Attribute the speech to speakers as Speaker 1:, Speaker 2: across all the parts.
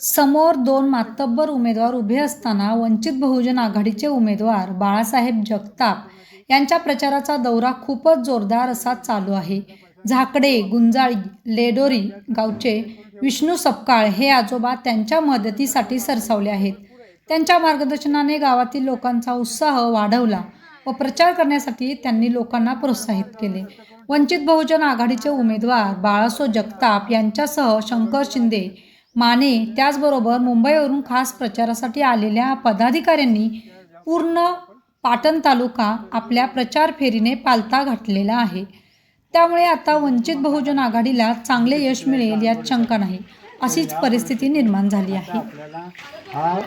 Speaker 1: समोर दोन मातब्बर उमेदवार उभे असताना वंचित बहुजन आघाडीचे उमेदवार बाळासाहेब जगताप यांच्या प्रचाराचा दौरा खूपच जोरदार असा चालू आहे. झाकडे गुंजाळी लेडोरी गावचे विष्णू सपकाळ हे आजोबा त्यांच्या मदतीसाठी सरसावले आहेत. त्यांच्या मार्गदर्शनाने गावातील लोकांचा उत्साह वाढवला व प्रचार करण्यासाठी त्यांनी लोकांना प्रोत्साहित केले. वंचित बहुजन आघाडीचे उमेदवार बाळासो जगताप यांच्यासह शंकर शिंदे माने त्याचबरोबर मुंबईवरून खास प्रचारासाठी आलेल्या पदाधिकाऱ्यांनी पूर्ण पाटण तालुका आपल्या प्रचार फेरीने पालथा घातलेला आहे. त्यामुळे आता वंचित बहुजन आघाडीला चांगले यश मिळेल यात शंका नाही अशीच परिस्थिती निर्माण झाली आहे.
Speaker 2: हा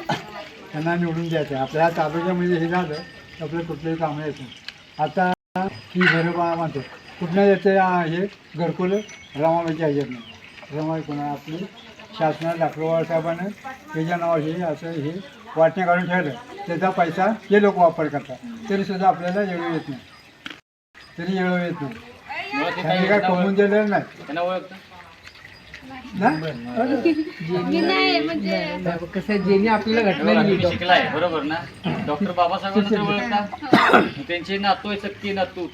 Speaker 2: त्यांना निवडून द्यायचं आहे. आपल्या तालुक्यामध्ये हे झालं तर आपलं कुठलंही कामं येत आता ही घरं बा म्हणतो कुठल्या येते हे घरकुल रामाबाईच्या ह्याच्यात नाही. रमाबाई कोणा आपली शासना डॉक्टर साहेबानं त्याच्या नावाशी असं हे वाटण्या काढून ठेवलं त्याचा पैसा हे लोक वापर करतात. तरीसुद्धा आपल्याला येळू येत नाही. तरी येळू येत नाही. त्यांनी काय कमवून दिलेलं नाही.
Speaker 3: त्यांना ओळखतं?
Speaker 2: ना?
Speaker 4: कसं ज्यांनी आपल्याला घटना
Speaker 3: शिकलाय बरोबर ना? डॉक्टर ओळखता? त्यांचे नातू आहे सक्की नातू.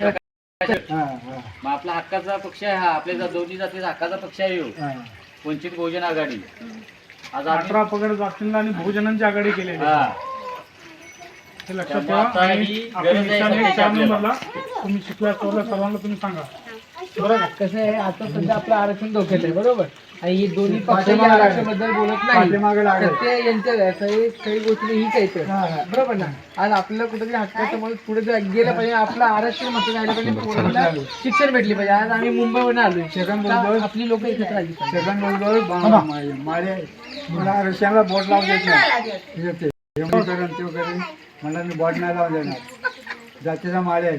Speaker 3: मग आपला हक्काचा पक्ष आहे हा. आपल्या जा- दोन्ही जातीचा हक्काचा पक्ष आहे ह्यो.
Speaker 2: हां.
Speaker 3: वंचित बहुजन आघाडी. आज आम्ही
Speaker 5: अठरा पगड जातींना आणि बहुजनांची आघाडी केलेली आहे.
Speaker 3: हा.
Speaker 5: हे लक्षात
Speaker 3: त्यामुळे आता
Speaker 5: ठेवा
Speaker 3: ही
Speaker 5: आणि आपल्या
Speaker 3: गरज आहे
Speaker 5: निशाने
Speaker 3: सध्याची
Speaker 5: चार
Speaker 3: आपल्याला.
Speaker 5: नंबरला तुम्ही शिकल्या चोरल्या सर्वांना तुम्ही सांगा. बरोबर?
Speaker 4: कसं आहे आता सध्या आपलं आरक्षण धोक्यात आहे बरोबर? आणि हे दोन्ही पक्ष आरक्षणाबद्दल बोलत नाही.
Speaker 2: लागेल.
Speaker 4: सत्य यांच्या काही काही गोष्टी हीच आहेत. बरोबर ना? आज आपल्याला कुठेतरी हक्काचं म्हणून पुढे जर गेलं पाहिजे आपलं आरक्षण पाहिजे पोरांना शिक्षण भेटले पाहिजे. आज आम्ही मुंबईवरून आलोय
Speaker 2: सेकंड
Speaker 4: का
Speaker 2: बोलतोय.
Speaker 4: आपली लोक एकत्र आली पाहिजे.
Speaker 2: सेकंड बोलतोय. माळे मला आरक्षणाला बोट लावून देत नाही. येते हे करेन ते करेन मला मी बोट नाही लावून देणार. जातीचा माळे आहे.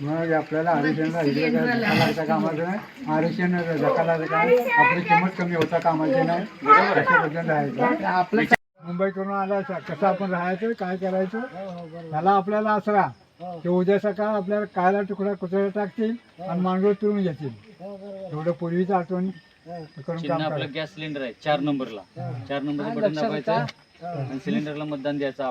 Speaker 2: मग आपल्याला लागता कामाचं नाही. आरक्षण काय आपली किंमत कमी होता कामाची नाही. पद्धतीने राहायचं?
Speaker 4: आपलं
Speaker 2: मुंबईकडून आला कसं आपण राहायचं काय करायचं? त्याला आपल्याला असरा की उद्या सकाळ आपल्याला कायला तुकडा कुत्र्या टाकतील आणि मांडव तुळून घेतील. एवढं पूर्वीचं आठवण करून
Speaker 3: गॅस सिलेंडर आहे चार नंबरला. चार नंबरचं बटन दाबायचं आणि सिलेंडरला मतदान द्यायचं.